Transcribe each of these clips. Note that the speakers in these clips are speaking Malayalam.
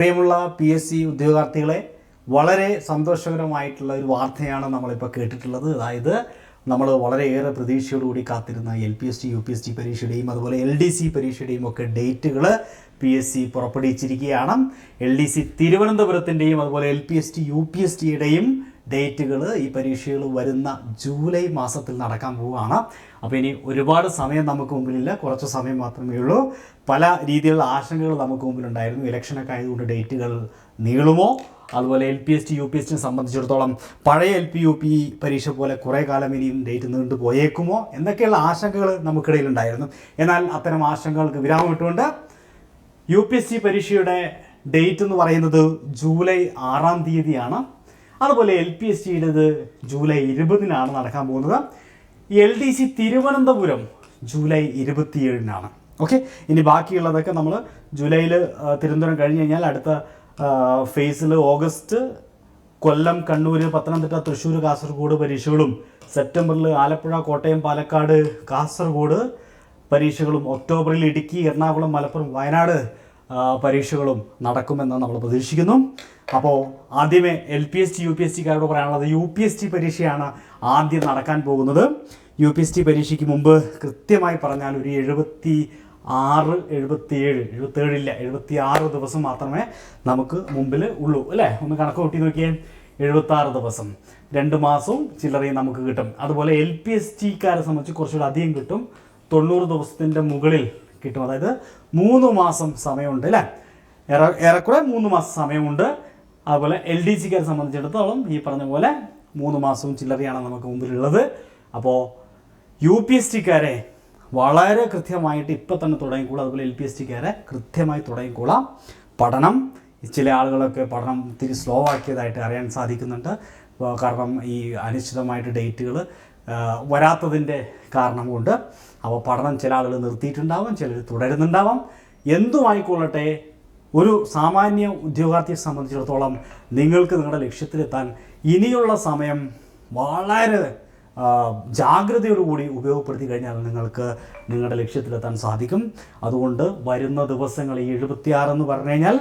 പ്രിയമുള്ള പി എസ് സി ഉദ്യോഗാർത്ഥികളെ വളരെ സന്തോഷകരമായിട്ടുള്ള ഒരു വാർത്തയാണ് നമ്മളിപ്പോൾ കേട്ടിട്ടുള്ളത്. അതായത് നമ്മൾ വളരെയേറെ പ്രതീക്ഷയോടുകൂടി കാത്തിരുന്ന L P S T U P S T പരീക്ഷയുടെയും അതുപോലെ എൽ ഡി സി പരീക്ഷയുടെയും ഒക്കെ ഡേറ്റുകൾ പി എസ് സി പുറപ്പെടുവിച്ചിരിക്കുകയാണ്. എൽ ഡി സി തിരുവനന്തപുരത്തിന്റെയും അതുപോലെ L P S T U P S ടിയുടെയും ഡേറ്റുകൾ ഈ പരീക്ഷകൾ വരുന്ന ജൂലൈ മാസത്തിൽ നടക്കാൻ പോവുകയാണ്. അപ്പോൾ ഇനി ഒരുപാട് സമയം നമുക്ക് മുമ്പിലില്ല. കുറച്ച് സമയം മാത്രമേ ഉള്ളൂ. പല രീതിയിലുള്ള ആശങ്കകൾ നമുക്ക് മുമ്പിലുണ്ടായിരുന്നു. ഇലക്ഷനൊക്കെ ആയതുകൊണ്ട് ഡേറ്റുകൾ നീളുമോ? അതുപോലെ L P S T U P S ടിനെ സംബന്ധിച്ചിടത്തോളം പഴയ എൽ പി യു പി പരീക്ഷ പോലെ കുറേ കാലം ഇനിയും ഡേറ്റ് നീണ്ടു പോയേക്കുമോ? എന്നൊക്കെയുള്ള ആശങ്കകൾ നമുക്കിടയിലുണ്ടായിരുന്നു. എന്നാൽ അത്തരം ആശങ്കകൾക്ക് വിരാമം ഇട്ടുകൊണ്ട് യു പി എസ് സി പരീക്ഷയുടെ ഡേറ്റ് എന്ന് പറയുന്നത് ജൂലൈ ആറാം തീയതിയാണ്. അതുപോലെ എൽ പി എസ് സിയുടേത് ജൂലൈ ഇരുപതിനാണ് നടക്കാൻ പോകുന്നത്. L D C Thiruvananthapuram July ഇരുപത്തിയേഴിനാണ്. Okay? ഇനി ബാക്കിയുള്ളതൊക്കെ നമ്മൾ ജൂലൈയിൽ തിരുവനന്തപുരം കഴിഞ്ഞ് കഴിഞ്ഞാൽ അടുത്ത ഫേസിൽ ഓഗസ്റ്റ് കൊല്ലം കണ്ണൂർ പത്തനംതിട്ട തൃശ്ശൂർ കാസർഗോഡ് പരീക്ഷകളും സെപ്റ്റംബറിൽ ആലപ്പുഴ കോട്ടയം പാലക്കാട് കാസർഗോഡ് പരീക്ഷകളും ഒക്ടോബറിൽ ഇടുക്കി എറണാകുളം മലപ്പുറം വയനാട് പരീക്ഷകളും നടക്കുമെന്ന് നമ്മൾ പ്രതീക്ഷിക്കുന്നു. അപ്പോൾ ആദ്യമേ L P S T U P S ടിക്കാരോട് പറയാനുള്ളത് യു പി എസ് ടി പരീക്ഷയാണ് ആദ്യം നടക്കാൻ പോകുന്നത്. യു പി എസ് ടി പരീക്ഷയ്ക്ക് മുമ്പ് കൃത്യമായി പറഞ്ഞാൽ ഒരു എഴുപത്തി ആറ് എഴുപത്തിയേഴ് എഴുപത്തേഴില്ല എഴുപത്തി ആറ് ദിവസം മാത്രമേ നമുക്ക് മുമ്പിൽ ഉള്ളൂ അല്ലേ? ഒന്ന് കണക്ക് കൂട്ടി നോക്കിയേ. എഴുപത്തി ആറ് ദിവസം. രണ്ട് മാസവും ചില്ലറയും നമുക്ക് കിട്ടും. അതുപോലെ എൽ പി എസ് ടിക്കാരെ സംബന്ധിച്ച് കുറച്ചുകൂടി അധികം കിട്ടും. തൊണ്ണൂറ് ദിവസത്തിന്റെ മുകളിൽ കിട്ടും. അതായത് മൂന്ന് മാസം സമയമുണ്ട് അല്ലേ? ഏറെ ഏറെക്കുറെ മൂന്ന് മാസം സമയമുണ്ട്. അതുപോലെ എൽ ഡി സിക്കാരെ സംബന്ധിച്ചിടത്തോളം ഈ പറഞ്ഞ പോലെ മൂന്ന് മാസവും ചില്ലറയാണ് നമുക്ക് മുമ്പിലുള്ളത്. അപ്പോൾ യു പി എസ് ടിക്കാരെ വളരെ കൃത്യമായിട്ട് ഇപ്പം തന്നെ തുടങ്ങിക്കോളാം അതുപോലെ എൽ പി എസ് ടിക്കാരെ കൃത്യമായി തുടങ്ങിക്കോളാം പഠനം ചില ആളുകളൊക്കെ പഠനം ഒത്തിരി സ്ലോ ആക്കിയതായിട്ട് അറിയാൻ സാധിക്കുന്നുണ്ട്. കാരണം ഈ അനിശ്ചിതമായിട്ട് ഡേറ്റുകൾ വരാത്തതിന്റെ കാരണം കൊണ്ട് അപ്പോൾ പഠനം ചില ആളുകൾ നിർത്തിയിട്ടുണ്ടാവാം ചിലർ തുടരുന്നുണ്ടാവാം. എന്തുമായിക്കൊള്ളട്ടെ ഒരു സാമാന്യ ഉദ്യോഗാർത്ഥിയെ സംബന്ധിച്ചിടത്തോളം നിങ്ങൾക്ക് നിങ്ങളുടെ ലക്ഷ്യത്തിലെത്താൻ ഇനിയുള്ള സമയം വളരെ ജാഗ്രതയോടുകൂടി ഉപയോഗപ്പെടുത്തി കഴിഞ്ഞാൽ നിങ്ങൾക്ക് നിങ്ങളുടെ ലക്ഷ്യത്തിലെത്താൻ സാധിക്കും. അതുകൊണ്ട് വരുന്ന ദിവസങ്ങൾ ഈ എഴുപത്തിയാറ് എന്ന് പറഞ്ഞു കഴിഞ്ഞാൽ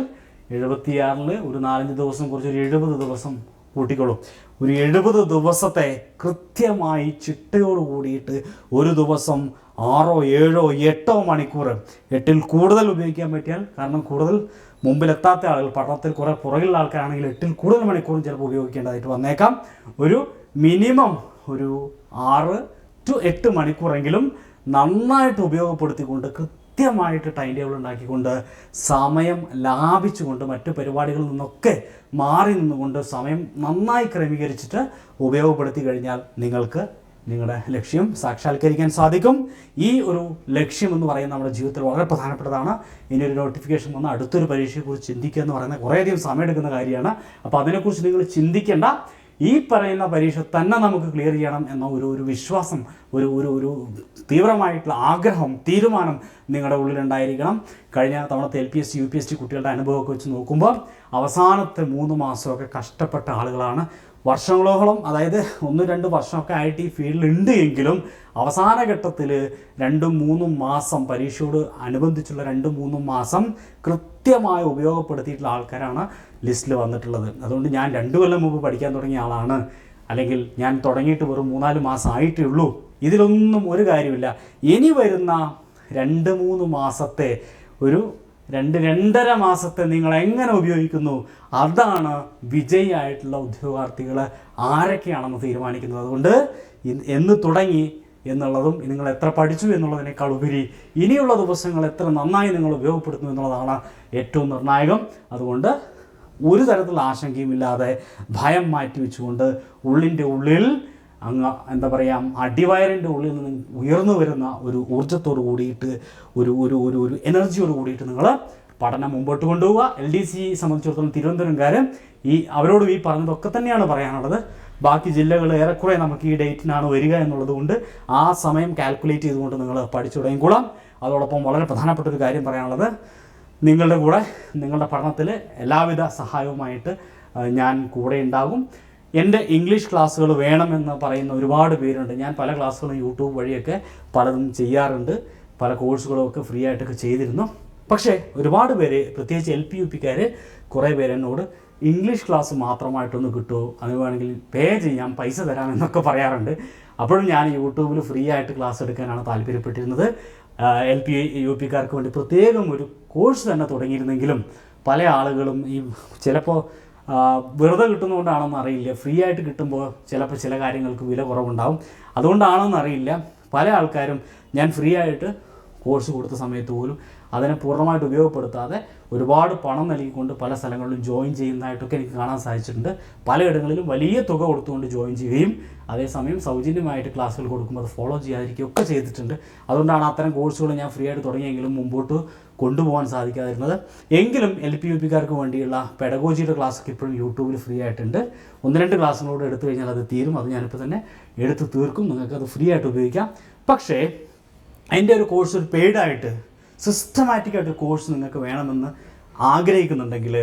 എഴുപത്തിയാറിൽ ഒരു നാലഞ്ച് ദിവസം കുറച്ച് ഒരു എഴുപത് ദിവസം കൂട്ടിക്കോളൂ. ഒരു എഴുപത് ദിവസത്തെ കൃത്യമായി ചിട്ടയോട് കൂടിയിട്ട് ഒരു ദിവസം ആറോ ഏഴോ എട്ടോ മണിക്കൂർ. എട്ടിൽ കൂടുതൽ ഉപയോഗിക്കാൻ പറ്റിയാൽ കാരണം കൂടുതൽ മുമ്പിലെത്താത്ത ആളുകൾ പഠനത്തിൽ കുറേ പുറകിലുള്ള ആൾക്കാരാണെങ്കിൽ എട്ടിൽ കൂടുതൽ മണിക്കൂറും ചിലപ്പോൾ ഉപയോഗിക്കേണ്ടതായിട്ട് വന്നേക്കാം. ഒരു മിനിമം ഒരു ആറ് ടു എട്ട് മണിക്കൂറെങ്കിലും നന്നായിട്ട് ഉപയോഗപ്പെടുത്തിക്കൊണ്ട് കൃത്യമായിട്ട് ടൈം ടേബിൾ ഉണ്ടാക്കിക്കൊണ്ട് സമയം ലാഭിച്ചുകൊണ്ട് മറ്റു പരിപാടികളിൽ നിന്നൊക്കെ മാറി നിന്നുകൊണ്ട് സമയം നന്നായി ക്രമീകരിച്ചിട്ട് ഉപയോഗപ്പെടുത്തി കഴിഞ്ഞാൽ നിങ്ങൾക്ക് നിങ്ങളുടെ ലക്ഷ്യം സാക്ഷാത്കരിക്കാൻ സാധിക്കും. ഈ ഒരു ലക്ഷ്യം എന്ന് പറയുന്നത് നമ്മുടെ ജീവിതത്തിൽ വളരെ പ്രധാനപ്പെട്ടതാണ്. ഇനി ഒരു നോട്ടിഫിക്കേഷൻ വന്ന് അടുത്തൊരു പരീക്ഷയെക്കുറിച്ച് ചിന്തിക്കുക എന്ന് പറയുന്നത് കുറേയധികം സമയമെടുക്കുന്ന കാര്യമാണ്. അപ്പോൾ അതിനെക്കുറിച്ച് നിങ്ങൾ ചിന്തിക്കേണ്ട. ഈ പറയുന്ന പരീക്ഷ തന്നെ നമുക്ക് ക്ലിയർ ചെയ്യണം എന്ന ഒരു ഒരു വിശ്വാസം ഒരു ഒരു ഒരു തീവ്രമായിട്ടുള്ള ആഗ്രഹം തീരുമാനം നിങ്ങളുടെ ഉള്ളിലുണ്ടായിരിക്കണം. കഴിഞ്ഞ തവണത്തെ L P S C U P S C കുട്ടികളുടെ അനുഭവമൊക്കെ വെച്ച് നോക്കുമ്പോൾ അവസാനത്തെ മൂന്ന് മാസമൊക്കെ കഷ്ടപ്പെട്ട ആളുകളാണ്. വർഷങ്ങളോളം അതായത് ഒന്ന് രണ്ട് വർഷമൊക്കെ ആയിട്ട് ഈ ഫീൽഡിൽ ഉണ്ട് എങ്കിലും അവസാന ഘട്ടത്തിൽ രണ്ടും മൂന്നും മാസം പരീക്ഷയോട് അനുബന്ധിച്ചുള്ള രണ്ടും മൂന്നും മാസം കൃത്യമായി ഉപയോഗപ്പെടുത്തിയിട്ടുള്ള ആൾക്കാരാണ് ലിസ്റ്റിൽ വന്നിട്ടുള്ളത്. അതുകൊണ്ട് ഞാൻ രണ്ടു കൊല്ലം മുമ്പ് പഠിക്കാൻ തുടങ്ങിയ ആളാണ്. അല്ലെങ്കിൽ ഞാൻ തുടങ്ങിയിട്ട് വെറും മൂന്നാൽ മാസം ആയിട്ടേ ഉള്ളൂ. ഇതിലൊന്നും ഒരു കാര്യമില്ല. ഇനി വരുന്ന രണ്ട് മൂന്ന് മാസത്തെ ഒരു രണ്ട് രണ്ടര മാസത്തെ നിങ്ങൾ എങ്ങനെ ഉപയോഗിക്കുന്നു? അതാണ് വിജയിയായിട്ടുള്ള ഉദ്യോഗാർത്ഥികൾ ആരൊക്കെയാണെന്ന് തീരുമാനിക്കുന്നത്. അതുകൊണ്ട് എന്ന് തുടങ്ങി എന്നുള്ളതും നിങ്ങൾ എത്ര പഠിച്ചു എന്നുള്ളതിനേക്കാൾ ഉപരി ഇനിയുള്ള ദിവസങ്ങൾ എത്ര നന്നായി നിങ്ങൾ ഉപയോഗപ്പെടുത്തുന്നു എന്നുള്ളതാണ് ഏറ്റവും നിർണായകം. അതുകൊണ്ട് ഒരു തരത്തിലുള്ള ആശങ്കയും ഇല്ലാതെ ഭയം മാറ്റി വെച്ചുകൊണ്ട് ഉള്ളിന്റെ ഉള്ളിൽ അങ്ങ് എന്താ പറയുക അടിവയറിന്റെ ഉള്ളിൽ നിന്ന് ഉയർന്നു വരുന്ന ഒരു ഊർജത്തോട് കൂടിയിട്ട് ഒരു ഒരു ഒരു ഒരു എനർജിയോട് കൂടിയിട്ട് നിങ്ങൾ പഠനം മുമ്പോട്ട് കൊണ്ടുപോവുക. എൽ ഡി സി സംബന്ധിച്ചിടത്തോളം തിരുവനന്തപുരംകാർ ഈ അവരോടും ഈ പറഞ്ഞതൊക്കെ തന്നെയാണ് പറയാനുള്ളത്. ബാക്കി ജില്ലകൾ ഏറെക്കുറെ നമുക്ക് ഈ ഡേറ്റിനാണ് വരിക എന്നുള്ളത് കൊണ്ട് ആ സമയം കാൽക്കുലേറ്റ് ചെയ്തുകൊണ്ട് നിങ്ങൾ പഠിച്ചു തുടങ്ങിക്കോളാം. അതോടൊപ്പം വളരെ പ്രധാനപ്പെട്ട ഒരു കാര്യം പറയാനുള്ളത് നിങ്ങളുടെ കൂടെ നിങ്ങളുടെ പഠനത്തിൽ എല്ലാവിധ സഹായവുമായിട്ട് ഞാൻ കൂടെ ഉണ്ടാകും എന്റെ ഇംഗ്ലീഷ് ക്ലാസ്സുകൾ വേണമെന്ന് പറയുന്ന ഒരുപാട് പേരുണ്ട്. ഞാൻ പല ക്ലാസ്സുകളും യൂട്യൂബ് വഴിയൊക്കെ പലതും ചെയ്യാറുണ്ട്. പല കോഴ്സുകളൊക്കെ ഫ്രീ ആയിട്ടൊക്കെ ചെയ്തിരുന്നു. പക്ഷേ ഒരുപാട് പേര് പ്രത്യേകിച്ച് എൽ പി യു പിക്കാർ കുറേ പേര് എന്നോട് ഇംഗ്ലീഷ് ക്ലാസ് മാത്രമായിട്ടൊന്ന് കിട്ടുമോ അത് വേണമെങ്കിൽ പേ ചെയ്യാം പൈസ തരാം എന്നൊക്കെ പറയാറുണ്ട്. അപ്പോഴും ഞാൻ യൂട്യൂബിൽ ഫ്രീ ആയിട്ട് ക്ലാസ് എടുക്കാനാണ് താല്പര്യപ്പെട്ടിരുന്നത്. എൽ പി യു പിക്കാർക്ക് വേണ്ടി പ്രത്യേകം ഒരു കോഴ്സ് തന്നെ തുടങ്ങിയിരുന്നെങ്കിലും പല ആളുകളും ഈ ചിലപ്പോൾ വെറുതെ കിട്ടുന്നതുകൊണ്ടാണെന്ന് അറിയില്ല. ഫ്രീ ആയിട്ട് കിട്ടുമ്പോൾ ചിലപ്പോൾ ചില കാര്യങ്ങൾക്ക് വില കുറവുണ്ടാവും. അതുകൊണ്ടാണെന്ന് അറിയില്ല. പല ആൾക്കാരും ഞാൻ ഫ്രീ ആയിട്ട് കോഴ്സ് കൊടുത്ത സമയത്ത് പോലും അതിനെ പൂർണമായിട്ട് ഉപയോഗപ്പെടുത്താതെ ഒരുപാട് പണം നൽകിക്കൊണ്ട് പല സ്ഥലങ്ങളിലും ജോയിൻ ചെയ്യുന്നതായിട്ടൊക്കെ എനിക്ക് കാണാൻ സാധിച്ചിട്ടുണ്ട്. പലയിടങ്ങളിലും വലിയ തുക കൊടുത്തുകൊണ്ട് ജോയിൻ ചെയ്യുകയും അതേസമയം സൗജന്യമായിട്ട് ക്ലാസ്സുകൾ കൊടുക്കുമ്പോൾ അത് ഫോളോ ചെയ്യാതിരിക്കുകയൊക്കെ ചെയ്തിട്ടുണ്ട്. അതുകൊണ്ടാണ് അത്തരം കോഴ്സുകൾ ഞാൻ ഫ്രീ ആയിട്ട് തുടങ്ങിയെങ്കിലും മുമ്പോട്ട് കൊണ്ടുപോകാൻ സാധിക്കാതിരുന്നത്. എങ്കിലും എൽ പി യു പിക്കാർക്ക് വേണ്ടിയുള്ള പെഡഗോജിയുടെ ക്ലാസ്സൊക്കെ ഇപ്പോഴും യൂട്യൂബിൽ ഫ്രീ ആയിട്ടുണ്ട്. ഒന്ന് രണ്ട് ക്ലാസ്സിനോട് എടുത്തു കഴിഞ്ഞാൽ അത് തീരും. അത് ഞാനിപ്പോൾ തന്നെ എടുത്ത് തീർക്കും. നിങ്ങൾക്കത് ഫ്രീ ആയിട്ട് ഉപയോഗിക്കാം. പക്ഷേ അതിന്റെ ഒരു കോഴ്സ് ഒരു പെയ്ഡായിട്ട് സിസ്റ്റമാറ്റിക്കായിട്ട് കോഴ്സ് നിങ്ങൾക്ക് വേണമെന്ന് ആഗ്രഹിക്കുന്നുണ്ടെങ്കിൽ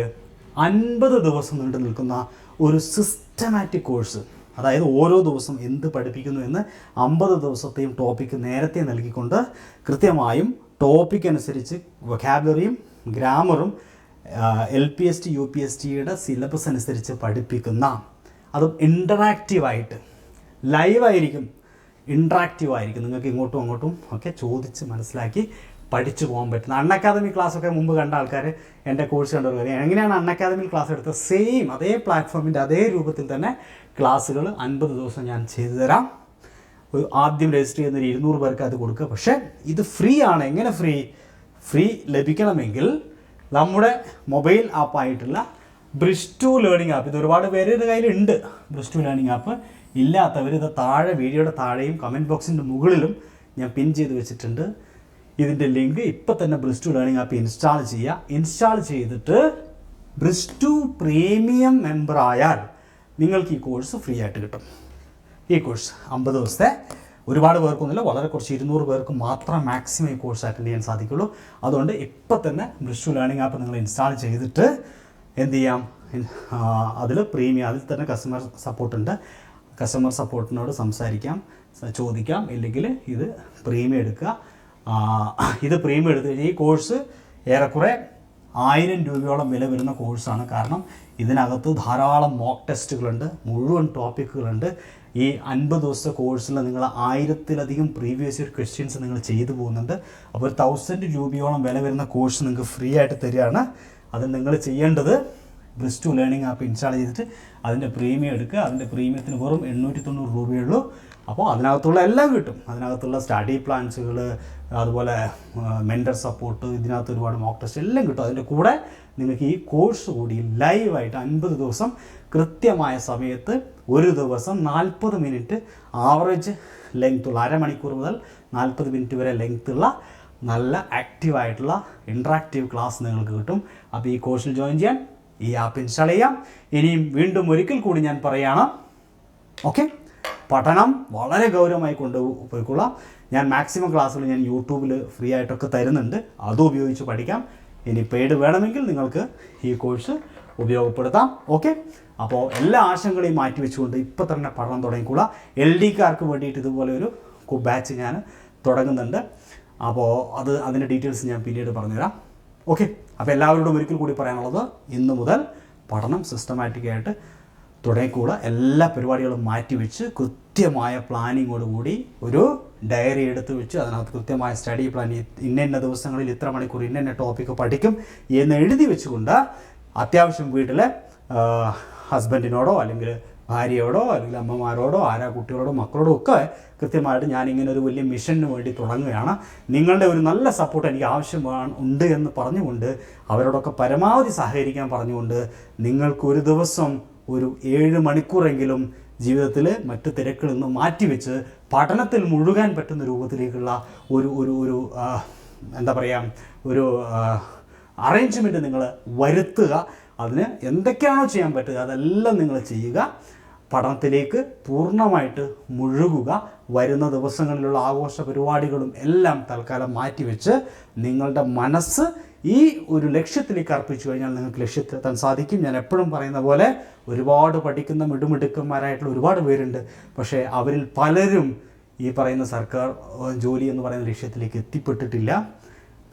അൻപത് ദിവസം നീണ്ടു നിൽക്കുന്ന ഒരു സിസ്റ്റമാറ്റിക് കോഴ്സ് അതായത് ഓരോ ദിവസം എന്ത് പഠിപ്പിക്കുന്നു എന്ന് അമ്പത് ദിവസത്തെയും ടോപ്പിക്ക് നേരത്തെ നൽകിക്കൊണ്ട് കൃത്യമായും ടോപ്പിക് അനുസരിച്ച് വൊക്കാബുലറിയും ഗ്രാമറും L P S T U P S ടിയുടെ സിലബസ് അനുസരിച്ച് പഠിപ്പിക്കുന്ന അതും ഇന്ററാക്റ്റീവായിട്ട് ലൈവായിരിക്കും ഇൻട്രാക്റ്റീവ് ആയിരിക്കും. നിങ്ങൾക്ക് ഇങ്ങോട്ടും അങ്ങോട്ടും ഒക്കെ ചോദിച്ച് മനസ്സിലാക്കി പഠിച്ചു പോകാൻ പറ്റുന്ന അൺ അക്കാദമി ക്ലാസ്സൊക്കെ മുമ്പ് കണ്ട ആൾക്കാർ എന്റെ കോഴ്സ് കണ്ടവർ കാര്യം എങ്ങനെയാണ് അൺ അക്കാദമിയിൽ ക്ലാസ് എടുത്തത്? സെയിം അതേ പ്ലാറ്റ്ഫോമിന്റെ അതേ രൂപത്തിൽ തന്നെ ക്ലാസ്സുകൾ അൻപത് ദിവസം ഞാൻ ചെയ്തു തരാം. ആദ്യം രജിസ്റ്റർ ചെയ്യുന്ന ഒരു ഇരുന്നൂറ് പേർക്ക് അത് കൊടുക്കുക. പക്ഷേ ഇത് ഫ്രീ ആണ്. എങ്ങനെ ഫ്രീ ഫ്രീ ലഭിക്കണമെങ്കിൽ നമ്മുടെ മൊബൈൽ ആപ്പായിട്ടുള്ള ബ്രിസ്റ്റു ലേണിംഗ് ആപ്പ് ഇത് ഒരുപാട് പേര് ഇത് കയ്യിലുണ്ട്. ബ്രിസ്റ്റു ലേണിംഗ് ആപ്പ് ഇല്ലാത്തവർ ഇത് താഴെ വീഡിയോയുടെ താഴെയും കമന്റ് ബോക്സിന്റെ മുകളിലും ഞാൻ പിൻ ചെയ്ത് വെച്ചിട്ടുണ്ട്. ഇതിന്റെ ലിങ്ക് ഇപ്പം തന്നെ Bris to learning app install ചെയ്യുക. ഇൻസ്റ്റാൾ ചെയ്തിട്ട് ബ്രിസ് ടു പ്രീമിയം മെമ്പർ ആയാൽ നിങ്ങൾക്ക് ഈ കോഴ്സ് ഫ്രീ ആയിട്ട് കിട്ടും. ഈ കോഴ്സ് അമ്പത് ദിവസത്തെ ഒരുപാട് പേർക്കൊന്നുമില്ല വളരെ കുറച്ച് ഇരുന്നൂറ് പേർക്ക് മാത്രം മാക്സിമം ഈ കോഴ്സ് അറ്റൻഡ് ചെയ്യാൻ സാധിക്കുള്ളൂ. അതുകൊണ്ട് ഇപ്പം തന്നെ ബ്രിസ്റ്റു ലേണിംഗ് ആപ്പ് നിങ്ങൾ ഇൻസ്റ്റാൾ ചെയ്തിട്ട് എന്ത് ചെയ്യാം? അതിൽ പ്രീമിയം അതിൽ തന്നെ കസ്റ്റമർ സപ്പോർട്ടുണ്ട് കസ്റ്റമർ സപ്പോർട്ടിനോട് സംസാരിക്കാം ചോദിക്കാം ഇല്ലെങ്കിൽ ഇത് പ്രീമിയം എടുക്കുക. ഇത് പ്രീമിയം എടുത്തു കഴിഞ്ഞാൽ ഈ കോഴ്സ് ഏറെക്കുറെ ആയിരം രൂപയോളം വില വരുന്ന കോഴ്സാണ് കാരണം ഇതിനകത്ത് ധാരാളം മോക്ക് ടെസ്റ്റുകളുണ്ട് മുഴുവൻ ടോപ്പിക്കുകളുണ്ട് ഈ അൻപത് ദിവസത്തെ കോഴ്സിൽ നിങ്ങൾ ആയിരത്തിലധികം പ്രീവിയസ് ഇയർ ക്വസ്റ്റ്യൻസ് നിങ്ങൾ ചെയ്തു പോകുന്നുണ്ട്. അപ്പോൾ ഒരു തൗസൻഡ് രൂപയോളം വില വരുന്ന കോഴ്സ് നിങ്ങൾക്ക് ഫ്രീ ആയിട്ട് തരികയാണ്. അത് നിങ്ങൾ ചെയ്യേണ്ടത് ബ്രിസ്റ്റു ലേണിംഗ് ആപ്പ് ഇൻസ്റ്റാൾ ചെയ്തിട്ട് അതിന്റെ പ്രീമിയം എടുക്കുക. അതിന്റെ പ്രീമിയത്തിന് വെറും എണ്ണൂറ്റി തൊണ്ണൂറ് രൂപയേ ഉള്ളൂ. അപ്പോൾ അതിനകത്തുള്ള എല്ലാം കിട്ടും. അതിനകത്തുള്ള സ്റ്റഡി പ്ലാൻസുകൾ അതുപോലെ മെന്റർ സപ്പോർട്ട് ഇതിനകത്ത് ഒരുപാട് മോക്ക് ടെസ്റ്റ് എല്ലാം കിട്ടും. അതിന്റെ കൂടെ നിങ്ങൾക്ക് ഈ കോഴ്സ് കൂടി ലൈവായിട്ട് അൻപത് ദിവസം കൃത്യമായ സമയത്ത് ഒരു ദിവസം നാൽപ്പത് മിനിറ്റ് ആവറേജ് ലെങ്ത്തുള്ള അരമണിക്കൂർ മുതൽ നാൽപ്പത് മിനിറ്റ് വരെ ലെങ്ത്തുള്ള നല്ല ആക്റ്റീവായിട്ടുള്ള ഇൻട്രാക്റ്റീവ് ക്ലാസ് നിങ്ങൾക്ക് കിട്ടും. അപ്പോൾ ഈ കോഴ്സിൽ ജോയിൻ ചെയ്യാൻ ഈ ആപ്പ് ഇൻസ്റ്റാൾ ചെയ്യാം. ഇനിയും വീണ്ടും ഒരിക്കൽ കൂടി ഞാൻ പറയുകയാണ് ഓക്കെ പഠനം വളരെ ഗൗരവമായി കൊണ്ടുപോയിക്കൊള്ളാം ഞാൻ മാക്സിമം ക്ലാസ്സുകൾ ഞാൻ യൂട്യൂബിൽ ഫ്രീ ആയിട്ടൊക്കെ തരുന്നുണ്ട്. അതും ഉപയോഗിച്ച് പഠിക്കാം. ഇനി പെയ്ഡ് വേണമെങ്കിൽ നിങ്ങൾക്ക് ഈ കോഴ്സ് ഉപയോഗപ്പെടുത്താം. ഓക്കെ അപ്പോൾ എല്ലാ ആശങ്കകളെയും മാറ്റി വെച്ചുകൊണ്ട് ഇപ്പോൾ തന്നെ പഠനം തുടങ്ങിക്കൂടാ. എൽ ഡിക്കാർക്ക് വേണ്ടിയിട്ട് ഇതുപോലെ ഒരു ബാച്ച് ഞാൻ തുടങ്ങുന്നുണ്ട്. അപ്പോൾ അത് അതിന്റെ ഡീറ്റെയിൽസ് ഞാൻ പിന്നീട് പറഞ്ഞുതരാം. ഓക്കെ അപ്പോൾ എല്ലാവരോടും ഒരിക്കൽ കൂടി പറയാനുള്ളത് ഇന്ന് മുതൽ പഠനം സിസ്റ്റമാറ്റിക്കായിട്ട് തുടങ്ങിക്കൂടുക എല്ലാ പരിപാടികളും മാറ്റിവെച്ച് കൃത്യമായ പ്ലാനിങ്ങോടുകൂടി ഒരു ഡയറി എടുത്ത് വെച്ച് അതിനകത്ത് കൃത്യമായ സ്റ്റഡി പ്ലാൻ ഇന്ന ദിവസങ്ങളിൽ ഇത്ര മണിക്കൂർ ഇന്ന ടോപ്പിക്ക് പഠിക്കും എന്ന് എഴുതി വെച്ചുകൊണ്ട് അത്യാവശ്യം വീട്ടിലെ ഹസ്ബൻഡിനോടോ അല്ലെങ്കിൽ ഭാര്യയോടോ അല്ലെങ്കിൽ അമ്മമാരോടോ ആരാ കുട്ടികളോടോ മക്കളോടോ ഒക്കെ കൃത്യമായിട്ട് ഞാൻ ഇങ്ങനെ ഒരു വലിയ മിഷന് വേണ്ടി തുടങ്ങുകയാണ്. നിങ്ങളുടെ ഒരു നല്ല സപ്പോർട്ട് എനിക്ക് ആവശ്യമാണ് ഉണ്ട് എന്ന് പറഞ്ഞുകൊണ്ട് അവരോടൊക്കെ പരമാവധി സഹകരിക്കാൻ പറഞ്ഞുകൊണ്ട് നിങ്ങൾക്കൊരു ദിവസം ഒരു ഏഴ് മണിക്കൂറെങ്കിലും ജീവിതത്തിൽ മറ്റു തിരക്കിൽ നിന്ന് മാറ്റിവെച്ച് പഠനത്തിൽ മുഴുകാൻ പറ്റുന്ന രൂപത്തിലേക്കുള്ള ഒരു ഒരു ഒരു എന്താ പറയുക ഒരു അറേഞ്ച്മെന്റ് നിങ്ങൾ വരുത്തുക. അതിന് എന്തൊക്കെയാണോ ചെയ്യാൻ പറ്റുക അതെല്ലാം നിങ്ങൾ ചെയ്യുക. പഠനത്തിലേക്ക് പൂർണമായിട്ട് മുഴുകുക. വരുന്ന ദിവസങ്ങളിലുള്ള ആഘോഷ പരിപാടികളും എല്ലാം തൽക്കാലം മാറ്റിവെച്ച് നിങ്ങളുടെ മനസ്സ് ഈ ഒരു ലക്ഷ്യത്തിലേക്ക് അർപ്പിച്ചു കഴിഞ്ഞാൽ നിങ്ങൾക്ക് ലക്ഷ്യത്തിലെത്താൻ സാധിക്കും. ഞാൻ എപ്പോഴും പറയുന്ന പോലെ ഒരുപാട് പഠിക്കുന്ന മിടുമിടുക്കന്മാരായിട്ടുള്ള ഒരുപാട് പേരുണ്ട്. പക്ഷേ അവരിൽ പലരും ഈ പറയുന്ന സർക്കാർ ജോലി എന്ന് പറയുന്ന ലക്ഷ്യത്തിലേക്ക് എത്തിപ്പെട്ടിട്ടില്ല.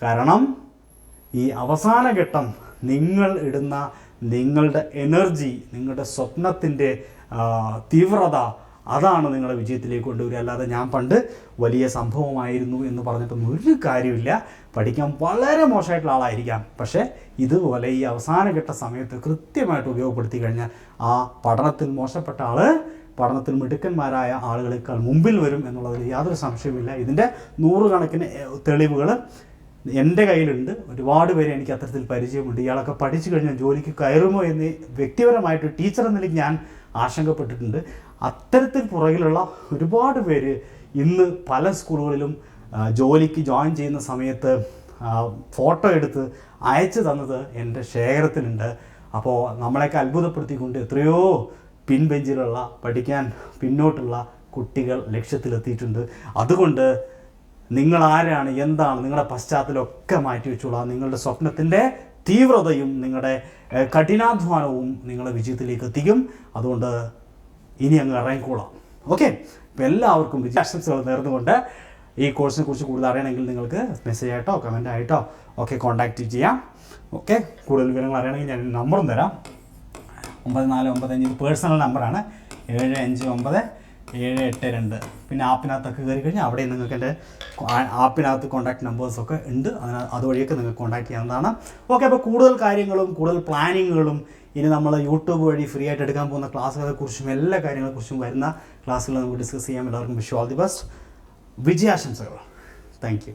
കാരണം ഈ അവസാന ഘട്ടം നിങ്ങൾ ഇടുന്ന നിങ്ങളുടെ എനർജി നിങ്ങളുടെ സ്വപ്നത്തിന്റെ തീവ്രത അതാണ് നിങ്ങളെ വിജയത്തിലേക്ക് കൊണ്ടുവരിക. അല്ലാതെ ഞാൻ പണ്ട് വലിയ സംഭവമായിരുന്നു എന്ന് പറഞ്ഞിട്ടൊന്നും ഒരു കാര്യമില്ല പഠിക്കാൻ വളരെ മോശമായിട്ടുള്ള ആളായിരിക്കാം. പക്ഷേ ഇതുപോലെ ഈ അവസാന ഘട്ട സമയത്ത് കൃത്യമായിട്ട് ഉപയോഗപ്പെടുത്തി കഴിഞ്ഞാൽ ആ പഠനത്തിൽ മോശപ്പെട്ട ആൾ പഠനത്തിൽ മിടുക്കന്മാരായ ആളുകളേക്കാൾ മുമ്പിൽ വരും എന്നുള്ളതിൽ യാതൊരു സംശയവുമില്ല. ഇതിന്റെ നൂറുകണക്കിന് തെളിവുകൾ എന്റെ കയ്യിലുണ്ട്. ഒരുപാട് പേരെ എനിക്ക് അത്തരത്തിൽ പരിചയമുണ്ട്. ഇയാളൊക്കെ പഠിച്ചു കഴിഞ്ഞാൽ ജോലിക്ക് കയറുമോ എന്ന് വ്യക്തിപരമായിട്ട് ടീച്ചർ എന്ന നിലയ്ക്ക് ഞാൻ ആശങ്കപ്പെട്ടിട്ടുണ്ട്. അത്തരത്തിൽ പുറകിലുള്ള ഒരുപാട് പേര് ഇന്ന് പല സ്കൂളുകളിലും ജോലിക്ക് ജോയിൻ ചെയ്യുന്ന സമയത്ത് ഫോട്ടോ എടുത്ത് അയച്ചു തന്നത് എന്റെ ശേഖരത്തിലുണ്ട്. അപ്പോൾ നമ്മളെയൊക്കെ അത്ഭുതപ്പെടുത്തിക്കൊണ്ട് എത്രയോ പിൻബെഞ്ചിലുള്ള പഠിക്കാൻ പിന്നോട്ടുള്ള കുട്ടികൾ ലക്ഷ്യത്തിലെത്തിയിട്ടുണ്ട്. അതുകൊണ്ട് നിങ്ങൾ ആരാണ് എന്താണ് നിങ്ങളുടെ പശ്ചാത്തലമൊക്കെ മാറ്റി വെച്ചോളാം. നിങ്ങളുടെ സ്വപ്നത്തിന്റെ തീവ്രതയും നിങ്ങളുടെ കഠിനാധ്വാനവും നിങ്ങളെ വിജയത്തിലേക്ക് എത്തിക്കും. അതുകൊണ്ട് ഇനി അങ്ങ് ഇറങ്ങിക്കോളാം. ഓക്കെ? എല്ലാവർക്കും വിജയാശംസകൾ നേർന്നുകൊണ്ട് ഈ കോഴ്സിനെ കുറിച്ച് കൂടുതൽ അറിയണമെങ്കിൽ നിങ്ങൾക്ക് മെസ്സേജ് ആയിട്ടോ കമന്റ് ആയിട്ടോ ഒക്കെ കോൺടാക്റ്റ് ചെയ്യാം. ഓക്കെ കൂടുതൽ വിവരങ്ങൾ അറിയണമെങ്കിൽ ഞാൻ നമ്പറും തരാം. ഒമ്പത് നാല് ഒമ്പത് അഞ്ച് ഇത് പേഴ്സണൽ നമ്പറാണ് ഏഴ് അഞ്ച് ഒമ്പത് ഏഴ് എട്ട് രണ്ട്. പിന്നെ ആപ്പിനകത്തൊക്കെ കയറി കഴിഞ്ഞാൽ അവിടെ നിങ്ങൾക്ക് എന്റെ ആപ്പിനകത്ത് കോൺടാക്ട് നമ്പേഴ്സൊക്കെ ഉണ്ട്. അതിന് അതുവഴിയൊക്കെ നിങ്ങൾക്ക് കോൺടാക്ട് ചെയ്യാവുന്നതാണ്. ഓക്കെ അപ്പോൾ കൂടുതൽ കാര്യങ്ങളും കൂടുതൽ പ്ലാനിങ്ങുകളും ഇനി നമ്മൾ യൂട്യൂബ് വഴി ഫ്രീ ആയിട്ട് എടുക്കാൻ പോകുന്ന ക്ലാസ്സുകളെക്കുറിച്ചും എല്ലാ കാര്യങ്ങളെക്കുറിച്ചും വരുന്ന ക്ലാസ്സുകൾ നമുക്ക് ഡിസ്കസ് ചെയ്യാം. എല്ലാവർക്കും wish you all the best വിജയാശംസകൾ. Thank you